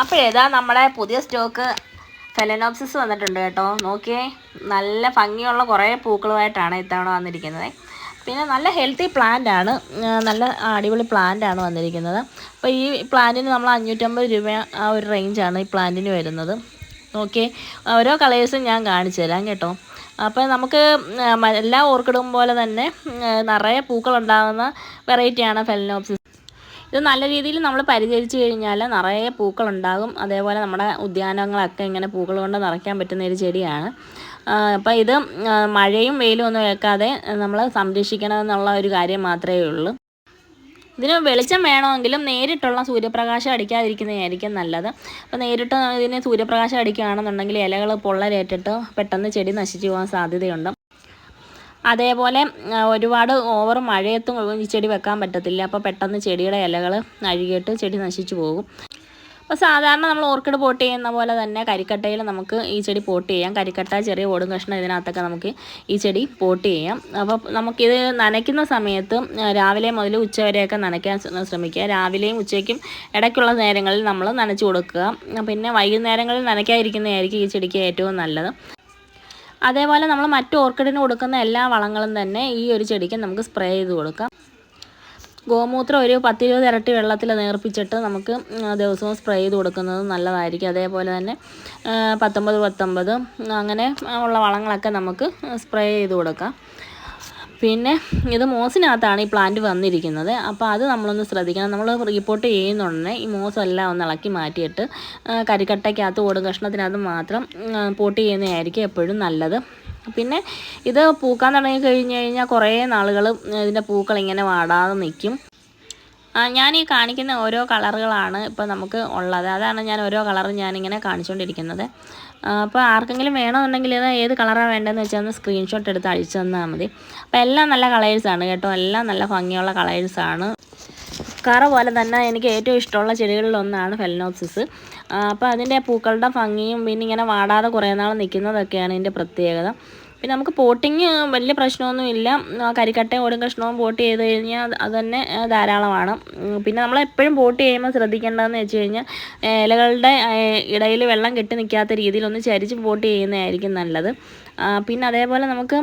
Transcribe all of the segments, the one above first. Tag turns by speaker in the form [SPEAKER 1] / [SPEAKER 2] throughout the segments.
[SPEAKER 1] അപ്പോഴേതാ നമ്മുടെ പുതിയ stock phalaenopsis വന്നിട്ടുണ്ട് കേട്ടോ. നോക്കിയേ നല്ല ഭംഗിയുള്ള കുറേ പൂക്കളുമായിട്ടാണ് ഇത്തവണ വന്നിരിക്കുന്നത്. പിന്നെ നല്ല ഹെൽത്തി പ്ലാന്റ് ആണ്. നല്ല അടിപൊളി പ്ലാന്റ് ആണ് വന്നിരിക്കുന്നത്. അപ്പോൾ ഈ പ്ലാന്റിന് നമ്മൾ അഞ്ഞൂറ്റമ്പത് രൂപ ആ ഒരു റേഞ്ചാണ് ഈ പ്ലാന്റിന് വരുന്നത്. നോക്കിയേ ഓരോ കളേഴ്സും ഞാൻ കാണിച്ചു തരാം കേട്ടോ. അപ്പോൾ നമുക്ക് എല്ലാ ഓർക്കിഡും പോലെ തന്നെ നിറയെ പൂക്കളുണ്ടാകുന്ന വെറൈറ്റിയാണ് ഫെലനോപ്സിസ് ഇത് നല്ല രീതിയിൽ നമ്മൾ പരിചരിച്ച് കഴിഞ്ഞാൽ നിറയെ പൂക്കളുണ്ടാകും. അതേപോലെ നമ്മുടെ ഉദ്യാനങ്ങളൊക്കെ ഇങ്ങനെ പൂക്കൾ കൊണ്ട് നിറയ്ക്കാൻ പറ്റുന്ന ഒരു ചെടിയാണ്. അപ്പോൾ ഇത് മഴയും വെയിലും ഒന്നും ഏൽക്കാതെ നമ്മൾ സംരക്ഷിക്കണം എന്നുള്ള ഒരു കാര്യം മാത്രമേ ഉള്ളൂ. ഇതിന് വെളിച്ചം വേണമെങ്കിലും നേരിട്ടുള്ള സൂര്യപ്രകാശം അടിക്കാതിരിക്കുന്നതായിരിക്കും നല്ലത്. അപ്പോൾ നേരിട്ട് ഇതിന് സൂര്യപ്രകാശം അടിക്കുകയാണെന്നുണ്ടെങ്കിൽ ഇലകൾ പൊള്ളലേറ്റിട്ട് പെട്ടെന്ന് ചെടി നശിച്ചു പോകാൻ സാധ്യതയുണ്ട്. അതേപോലെ ഒരുപാട് ഓവർ മഴയത്തും ഈ ചെടി വെക്കാൻ പറ്റത്തില്ല. അപ്പോൾ പെട്ടെന്ന് ചെടിയുടെ ഇലകൾ അഴുകിയിട്ട് ചെടി നശിച്ചു പോകും. അപ്പോൾ സാധാരണ നമ്മൾ ഓർക്കിഡ് പോട്ട് ചെയ്യുന്ന പോലെ തന്നെ കരിക്കട്ടയിൽ നമുക്ക് ഈ ചെടി പോട്ട് ചെയ്യാം. കരിക്കട്ട ചെറിയ ഓടും കഷ്ണം ഇതിനകത്തൊക്കെ നമുക്ക് ഈ ചെടി പോട്ട് ചെയ്യാം. അപ്പോൾ നമുക്കിത് നനയ്ക്കുന്ന സമയത്ത് രാവിലെ മുതൽ ഉച്ച വരെയൊക്കെ നനയ്ക്കാൻ ശ്രമിക്കുക. രാവിലെയും ഉച്ചയ്ക്കും ഇടയ്ക്കുള്ള നേരങ്ങളിൽ നമ്മൾ നനച്ചു കൊടുക്കുക. പിന്നെ വൈകുന്നേരങ്ങളിൽ നനയ്ക്കാതിരിക്കുന്നതായിരിക്കും ഈ ചെടിക്ക് ഏറ്റവും നല്ലത്. അതേപോലെ നമ്മൾ മറ്റു ഓർക്കിഡിന് കൊടുക്കുന്ന എല്ലാ വളങ്ങളും തന്നെ ഈ ഒരു ചെടിക്ക് നമുക്ക് സ്പ്രേ ചെയ്ത് കൊടുക്കാം. ഗോമൂത്രം ഒരു പത്തിരുപത് ഇരട്ടി വെള്ളത്തിൽ നേർപ്പിച്ചിട്ട് നമുക്ക് ദിവസവും സ്പ്രേ ചെയ്ത് കൊടുക്കുന്നത് നല്ലതായിരിക്കും. അതേപോലെ തന്നെ പത്തൊമ്പത് പത്തൊമ്പത് അങ്ങനെ ഉള്ള വളങ്ങളൊക്കെ നമുക്ക് സ്പ്രേ ചെയ്ത് കൊടുക്കാം. പിന്നെ ഇത് മോസിനകത്താണ് ഈ പ്ലാന്റ് വന്നിരിക്കുന്നത്. അപ്പോൾ അത് നമ്മളൊന്ന് ശ്രദ്ധിക്കണം. നമ്മൾ റിപ്പോർട്ട് ചെയ്യുന്നുടനെ ഈ മോസെല്ലാം ഒന്ന് ഇളക്കി മാറ്റിയിട്ട് കരിക്കട്ടയ്ക്കകത്ത് ഓടും കഷ്ണത്തിനകത്ത് മാത്രം പോട്ട് ചെയ്യുന്നതായിരിക്കും എപ്പോഴും നല്ലത്. പിന്നെ ഇത് പൂക്കാൻ തുടങ്ങി കഴിഞ്ഞ് കഴിഞ്ഞാൽ കുറേ നാളുകൾ ഇതിന്റെ പൂക്കൾ ഇങ്ങനെ വാടാതെ നിൽക്കും ഞാൻ ഈ കാണിക്കുന്ന ഓരോ കളറുകളാണ് ഇപ്പോൾ നമുക്ക് ഉള്ളത്. അതാണ് ഞാൻ ഓരോ കളർ ഞാനിങ്ങനെ കാണിച്ചുകൊണ്ടിരിക്കുന്നത് അപ്പോൾ ആർക്കെങ്കിലും വേണമെന്നുണ്ടെങ്കിൽ ഇത് ഏത് കളറാണ് വേണ്ടതെന്ന് വെച്ചാൽ ഒന്ന് സ്ക്രീൻഷോട്ട് എടുത്ത് അഴിച്ചു തന്നാൽ മതി. അപ്പോൾ എല്ലാം നല്ല കളേഴ്സാണ് കേട്ടോ. എല്ലാം നല്ല ഭംഗിയുള്ള കളേഴ്സാണ് കറ പോലെ തന്നെ എനിക്ക് ഏറ്റവും ഇഷ്ടമുള്ള ചെടികളിലൊന്നാണ് ഫെലനോപ്സിസ് അപ്പോൾ അതിന്റെ പൂക്കളുടെ ഭംഗിയും പിന്നെ ഇങ്ങനെ വാടാതെ കുറേ നാൾ നിൽക്കുന്നതൊക്കെയാണ് ഇതിന്റെ പ്രത്യേകത. പിന്നെ നമുക്ക് പോട്ടിങ് വലിയ പ്രശ്നമൊന്നുമില്ല. കരിക്കട്ടയും ഓടും കഷ്ണവും പോട്ട് ചെയ്ത് കഴിഞ്ഞാൽ അത് തന്നെ ധാരാളമാണ്. പിന്നെ നമ്മൾ എപ്പോഴും പോട്ട് ചെയ്യുമ്പോൾ ശ്രദ്ധിക്കേണ്ടതെന്ന് വെച്ച് കഴിഞ്ഞാൽ ഇലകളുടെ ഇടയിൽ വെള്ളം കെട്ടി നിൽക്കാത്ത രീതിയിൽ ഒന്ന് ചരിച്ച് പോട്ട് ചെയ്യുന്നതായിരിക്കും നല്ലത്. പിന്നെ അതേപോലെ നമുക്ക്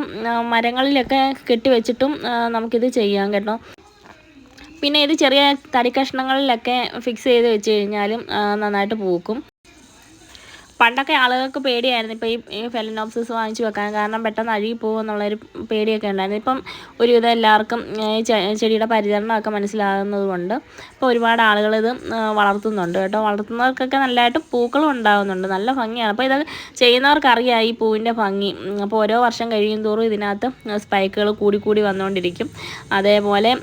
[SPEAKER 1] മരങ്ങളിലൊക്കെ കെട്ടി വെച്ചിട്ടും നമുക്കിത് ചെയ്യാം കേട്ടോ. പിന്നെ ഇത് ചെറിയ തടി കഷ്ണങ്ങളിലൊക്കെ ഫിക്സ് ചെയ്ത് വെച്ച് കഴിഞ്ഞാലും നന്നായിട്ട് പൂക്കും. പണ്ടൊക്കെ ആളുകൾക്ക് പേടിയായിരുന്നു ഇപ്പോൾ ഈ ഫെലനോപ്സിസ് വാങ്ങിച്ച് വെക്കാൻ കാരണം പെട്ടെന്ന് അഴുകി പോകുമെന്നുള്ളൊരു പേടിയൊക്കെ ഉണ്ടായിരുന്നു. ഇപ്പം ഒരുവിധം എല്ലാവർക്കും ചെടിയുടെ പരിചരണമൊക്കെ മനസ്സിലാകുന്നത് കൊണ്ട് ഇപ്പോൾ ഒരുപാട് ആളുകൾ ഇത് വളർത്തുന്നുണ്ട് കേട്ടോ. വളർത്തുന്നവർക്കൊക്കെ നല്ലതായിട്ട് പൂക്കളും ഉണ്ടാകുന്നുണ്ട്. നല്ല ഭംഗിയാണ്. അപ്പോൾ ഇത് ചെയ്യുന്നവർക്കറിയാം ഈ പൂവിന്റെ ഭംഗി. അപ്പോൾ ഓരോ വർഷം കഴിയും തോറും ഇതിനകത്ത് സ്പൈക്കുകൾ കൂടി കൂടി വന്നുകൊണ്ടിരിക്കും. അതേപോലെ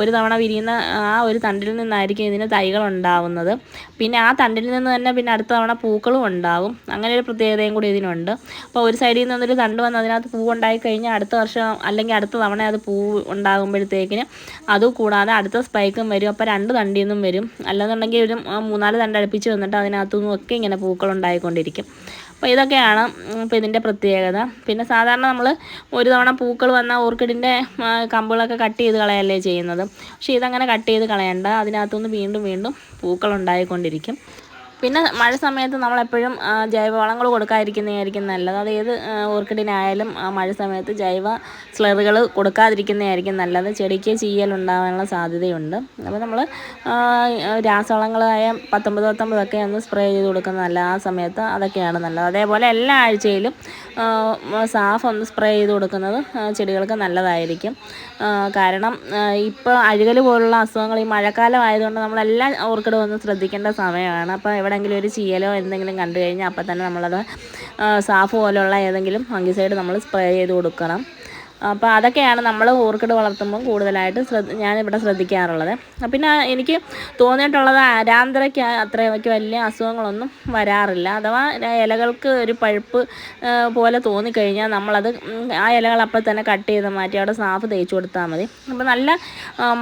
[SPEAKER 1] ഒരു തവണ വിരിയുന്ന ആ ഒരു തണ്ടിൽ നിന്നായിരിക്കും ഇതിന് തൈകൾ ഉണ്ടാവുന്നത്. പിന്നെ ആ തണ്ടിൽ നിന്ന് തന്നെ പിന്നെ അടുത്ത തവണ പൂക്കളും ഉണ്ടാവും അങ്ങനെ ഒരു പ്രത്യേകതയും കൂടി ഇതിനുണ്ട്. അപ്പോൾ ഒരു സൈഡിൽ നിന്നൊരു തണ്ട് വന്ന് അതിനകത്ത് പൂ ഉണ്ടായി കഴിഞ്ഞാൽ അടുത്ത വർഷം അല്ലെങ്കിൽ അടുത്ത തവണ അത് പൂ ഉണ്ടാകുമ്പോഴത്തേക്കിന് അതും കൂടാതെ അടുത്ത സ്പൈക്കും വരും. അപ്പോൾ രണ്ട് തണ്ടിൽ നിന്നും വരും. അല്ലെന്നുണ്ടെങ്കിൽ ഒരു മൂന്നാൽ തണ്ട് അടുപ്പിച്ച് വന്നിട്ട് അതിനകത്തു നിന്നും ഒക്കെ ഇങ്ങനെ പൂക്കൾ ഉണ്ടായിക്കൊണ്ടിരിക്കും. അപ്പോൾ ഇതൊക്കെയാണ് ഇപ്പോൾ ഇതിന്റെ പ്രത്യേകത. പിന്നെ സാധാരണ നമ്മൾ ഒരു തവണ പൂക്കൾ വന്ന ഓർക്കിഡിന്റെ കമ്പുകളൊക്കെ കട്ട് ചെയ്ത് കളയല്ലേ ചെയ്യുന്നത്. പക്ഷേ ഇതങ്ങനെ കട്ട് ചെയ്ത് കളയണ്ട. അതിനകത്തുനിന്ന് വീണ്ടും വീണ്ടും പൂക്കൾ ഉണ്ടായിക്കൊണ്ടിരിക്കും. പിന്നെ മഴ സമയത്ത് നമ്മളെപ്പോഴും ജൈവവളങ്ങൾ കൊടുക്കാതിരിക്കുന്നതായിരിക്കും നല്ലത്. അത് ഏത് ഓർക്കിഡിനായാലും മഴ സമയത്ത് ജൈവ സ്ലറുകൾ കൊടുക്കാതിരിക്കുന്നതായിരിക്കും നല്ലത്. ചെടിക്ക് ചീയൽ ഉണ്ടാകാനുള്ള സാധ്യതയുണ്ട്. അപ്പോൾ നമ്മൾ രാസവളങ്ങളായ പത്തൊമ്പത് പത്തൊമ്പതൊക്കെ ഒന്ന് സ്പ്രേ ചെയ്ത് കൊടുക്കുന്ന നല്ല ആ സമയത്ത് അതൊക്കെയാണ് നല്ലത്. അതേപോലെ എല്ലാ ആഴ്ചയിലും സാഫ് ഒന്ന് സ്പ്രേ ചെയ്ത് കൊടുക്കുന്നത് ചെടികൾക്ക് നല്ലതായിരിക്കും. കാരണം ഇപ്പോൾ അഴുകൽ പോലുള്ള അസുഖങ്ങൾ ഈ മഴക്കാലം ആയതുകൊണ്ട് നമ്മളെല്ലാം ഓർക്കിഡ് ഒന്ന് ശ്രദ്ധിക്കേണ്ട സമയമാണ്. അപ്പോൾ എവിടെയെങ്കിലും ഒരു ചീയലോ എന്തെങ്കിലും കണ്ടു കഴിഞ്ഞാൽ അപ്പം തന്നെ നമ്മളത് സാഫ് പോലുള്ള ഏതെങ്കിലും ഫംഗിസൈഡ് നമ്മൾ സ്പ്രേ ചെയ്ത് കൊടുക്കണം. അപ്പോൾ അതൊക്കെയാണ് നമ്മൾ ഓർക്കിഡ് വളർത്തുമ്പോൾ കൂടുതലായിട്ട് ശ്രദ്ധ ഞാനിവിടെ ശ്രദ്ധിക്കാറുള്ളത്. പിന്നെ എനിക്ക് തോന്നിയിട്ടുള്ളത് അരാന്തരയ്ക്ക് അത്രയ്ക്ക് വലിയ അസുഖങ്ങളൊന്നും വരാറില്ല. അഥവാ ഇലകൾക്ക് ഒരു പഴുപ്പ് പോലെ തോന്നിക്കഴിഞ്ഞാൽ നമ്മളത് ആ ഇലകൾ അപ്പോൾ തന്നെ കട്ട് ചെയ്ത് മാറ്റി അവിടെ സാഫ് തേച്ച് കൊടുത്താൽ മതി. അപ്പോൾ നല്ല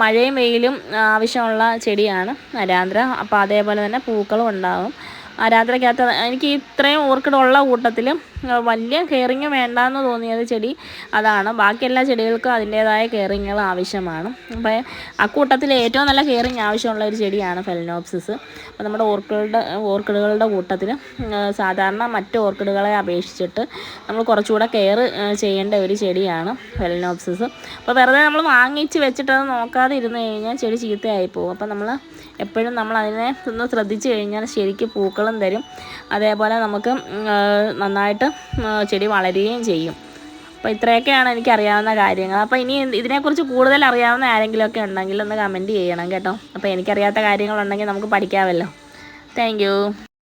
[SPEAKER 1] മഴയും വെയിലും ആവശ്യമുള്ള ചെടിയാണ് അരാന്തര അപ്പോൾ അതേപോലെ തന്നെ പൂക്കളും ഉണ്ടാകും അരാന്തരയ്ക്കകത്ത് എനിക്ക് ഇത്രയും ഓർക്കിഡ് ഉള്ള കൂട്ടത്തിൽ വലിയ കെയറിങ് വേണ്ടാന്ന് തോന്നിയത് ചെടി അതാണ്. ബാക്കി എല്ലാ ചെടികൾക്കും അതിന്റേതായ കെയറിങ്ങുകൾ ആവശ്യമാണ്. അപ്പോൾ അക്കൂട്ടത്തിൽ ഏറ്റവും നല്ല കെയറിങ് ആവശ്യമുള്ള ഒരു ചെടിയാണ് ഫെലനോപ്സിസ് അപ്പോൾ നമ്മുടെ ഓർക്കിഡുകളുടെ ഓർക്കിഡുകളുടെ കൂട്ടത്തിൽ സാധാരണ മറ്റ് ഓർക്കിഡുകളെ അപേക്ഷിച്ചിട്ട് നമ്മൾ കുറച്ചുകൂടെ കെയർ ചെയ്യേണ്ട ഒരു ചെടിയാണ് ഫെലനോപ്സിസ് അപ്പോൾ വെറുതെ നമ്മൾ വാങ്ങിച്ച് വെച്ചിട്ട് അത് നോക്കാതെ ഇരുന്ന് കഴിഞ്ഞാൽ ചെടി ചീത്തയായി പോകും. അപ്പോൾ നമ്മൾ എപ്പോഴും നമ്മൾ അതിനെ ഒന്ന് ശ്രദ്ധിച്ച് കഴിഞ്ഞാൽ ശരിക്ക് പൂക്കളും തരും. അതേപോലെ നമുക്ക് നന്നായിട്ട് ചെടി വളരുകയും ചെയ്യും. അപ്പോൾ ഇത്രയൊക്കെയാണ് എനിക്ക് അറിയാവുന്ന കാര്യങ്ങൾ. അപ്പോൾ ഇനി ഇതിനെക്കുറിച്ച് കൂടുതൽ അറിയാവുന്ന ആരെങ്കിലുമൊക്കെ ഉണ്ടെങ്കിൽ ഒന്ന് കമന്റ് ചെയ്യണം കേട്ടോ. അപ്പോൾ എനിക്കറിയാത്ത കാര്യങ്ങളുണ്ടെങ്കിൽ നമുക്ക് പഠിക്കാമല്ലോ. താങ്ക്